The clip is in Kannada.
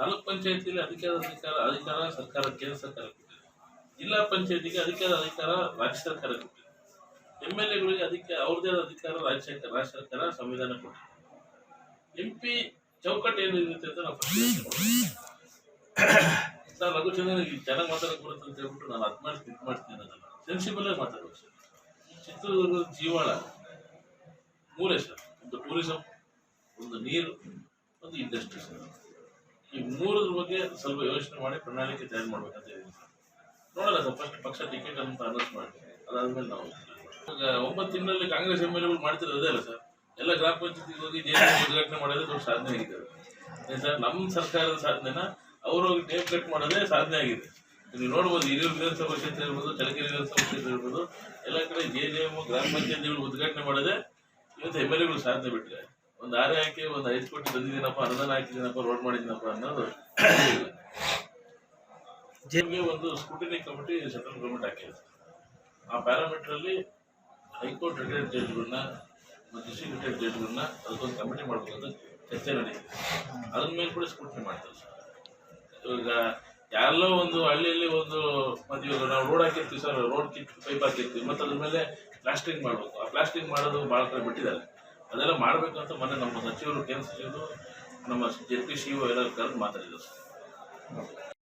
ತಾಲೂಕ್ ಪಂಚಾಯತಿಯಲ್ಲಿ ಅಧಿಕಾರ ಅಧಿಕಾರ ಅಧಿಕಾರ, ಸರ್ಕಾರ, ಕೇಂದ್ರ ಸರ್ಕಾರ ಕೊಟ್ಟಿದೆ. ಜಿಲ್ಲಾ ಪಂಚಾಯತಿಗೆ ಅಧಿಕಾರ ಅಧಿಕಾರ, ರಾಜ್ಯ ಸರ್ಕಾರ ಕೊಟ್ಟಿದೆ. ಎಂ ಎಲ್ ಎಗಳಿಗೆ ಅಧಿಕಾರ ಅವ್ರದೇ ಅಧಿಕಾರ ರಾಜ್ಯ ಸರ್ಕಾರ ರಾಜ್ಯ ಸರ್ಕಾರ ಸಂವಿಧಾನ ಕೊಟ್ಟಿದೆ. ಎಂ ಪಿ ಚೌಕಟ್ಟು ಏನಿರುತ್ತೆ ಅಂತ ನಾವು ಸರ್ ರಘುಚಂದ್ರನ್ ಚೆನ್ನಾಗಿ ಮಾತಾಡಕ್ ಬರುತ್ತೆ ಅಂತ ಹೇಳ್ಬಿಟ್ಟು ನಾನು ಅದ್ ಮಾಡಿ ಇದು ಮಾಡ್ತೀನಿ ಅನ್ನೋದಲ್ಲ ಸೆನ್ಸಿಬಲ್ ಮಾತಾಡ್ಬೇಕು ಸರ್. ಚಿತ್ರದುರ್ಗದ ಜೀವಾಳ, ಮೂರೇ ಸರ್. ಒಂದು ಟೂರಿಸಂ ಒಂದು ನೀರು, ಒಂದು ಇಂಡಸ್ಟ್ರಿ ಸರ್. ಈ ಮೂರರ ಬಗ್ಗೆ ಸ್ವಲ್ಪ ಯೋಚನೆ ಮಾಡಿ ಪ್ರಣಾಳಿಕೆ ತಯಾರು ಮಾಡ್ಬೇಕಂತ ಇದ್ದೀನಿ. ನೋಡಲ್ಲ ಸರ್ ಫಸ್ಟ್ ಪಕ್ಷ ಟಿಕೆಟ್ ಅಂತ ಅನೌನ್ಸ್ ಮಾಡಿ. ಅದಾದ್ಮೇಲೆ ನಾವು. ಈಗ ಒಂಬತ್ತು ತಿಂಗಳಲ್ಲಿ ಕಾಂಗ್ರೆಸ್ ಎಂ ಎಲ್ ಎಗಳು ಅದೇ ಅಲ್ಲ ಸರ್? ಎಲ್ಲ ಗ್ರಾಮ ಪಂಚಾಯತಿಗೆ ಹೋಗಿ ಜೆ ಉದ್ಘಾಟನೆ ಮಾಡೋದೇ ದೊಡ್ಡ ಸಾಧನೆ ಆಗಿದೆ ಸರ್, ನಮ್ಮ ಸರ್ಕಾರದ ಸಾಧನೆನ? ಅವರು ಹೋಗಿ ಟೇಪ್ ಕಟ್ ಮಾಡೋದೇ ಸಾಧನೆ ಆಗಿದೆ. ನೀವು ನೋಡ್ಬೋದು, ಹಿರಿಯೂರು ವಿಧಾನಸಭಾ ಕ್ಷೇತ್ರ ಇರ್ಬೋದು ಚಳಕೆರೆ ವಿಧಾನಸಭಾ ಕ್ಷೇತ್ರ ಇರ್ಬೋದು, ಎಲ್ಲ ಕಡೆ ಜೆ ಜೆ ಎಂ ಗ್ರಾಮ ಪಂಚಾಯತಿಗಳು ಉದ್ಘಾಟನೆ ಮಾಡೋದೇ ಇವತ್ತು ಎಂ ಎಲ್ ಎಗಳು ಸಾಧನೆ ಬಿಟ್ಟರೆ ಒಂದು ಆರೆ ಹಾಕಿ, ಒಂದು ಐದು ಕೋಟಿ ಬಂದಿದ್ದೀನಪ್ಪ ಅನುದಾನ ಹಾಕಿದ್ದೀನಪ್ಪ ರೋಡ್ ಮಾಡಿದ್ದೀನಪ್ಪ ಅನ್ನೋದು. ಜೆಲ್ಗೆ ಒಂದು ಸ್ಕೂಟಿನಿ ಕಮಿಟಿ ಸೆಂಟ್ರಲ್ ಗೌರ್ಮೆಂಟ್ ಹಾಕಿದೆ. ಆ ಪ್ಯಾರಾಮೀಟರ್ ಅಲ್ಲಿ ಹೈಕೋರ್ಟ್ ರಿಟೈರ್ಡ್ ಜಡ್ಜ್ಗಳನ್ನ ಮತ್ತು ಡಿಸ್ಟ್ರಿಕ್ಟ್ ರಿಟೈರ್ಡ್ ಜಡ್ಜ್ಗಳನ್ನ ಅದಕ್ಕೊಂದು ಕಮಿಟಿ ಮಾಡ್ಕೊಂಡು ಚರ್ಚೆ ನಡೀತಿದೆ. ಅದ್ರ ಮೇಲೆ ಕೂಡ ಸ್ಕೂಟಿನಿ ಮಾಡ್ತಾರೆ ಸರ್. ಇವಾಗ ಯಾರಲ್ಲೋ ಒಂದು ಹಳ್ಳಿಯಲ್ಲಿ ಒಂದು, ಮತ್ತೆ ಇವಾಗ ನಾವು ರೋಡ್ ಹಾಕಿರ್ತೀವಿ ಸರ್ ರೋಡ್ ಕಿಟ್ ಪೈಪ್ ಹಾಕಿರ್ತೀವಿ ಮತ್ತೆ ಅದ್ರ ಮೇಲೆ ಪ್ಲಾಸ್ಟಿಂಗ್ ಮಾಡಬೇಕು. ಆ ಪ್ಲಾಸ್ಟಿಂಗ್ ಮಾಡೋದು ಭಾಳ ಕಡೆ ಬಿಟ್ಟಿದ್ದಾರೆ. ಅದೆಲ್ಲ ಮಾಡಬೇಕು ಅಂತ ಮೊನ್ನೆ ನಮ್ಮ ಸಚಿವರು ಕೇಂದ್ರ ಸಚಿವರು, ನಮ್ಮ ಜೆ ಪಿ ಸಿ ಎಲ್ಲ ಕರೆದು ಮಾತಾಡಿದ್ರು.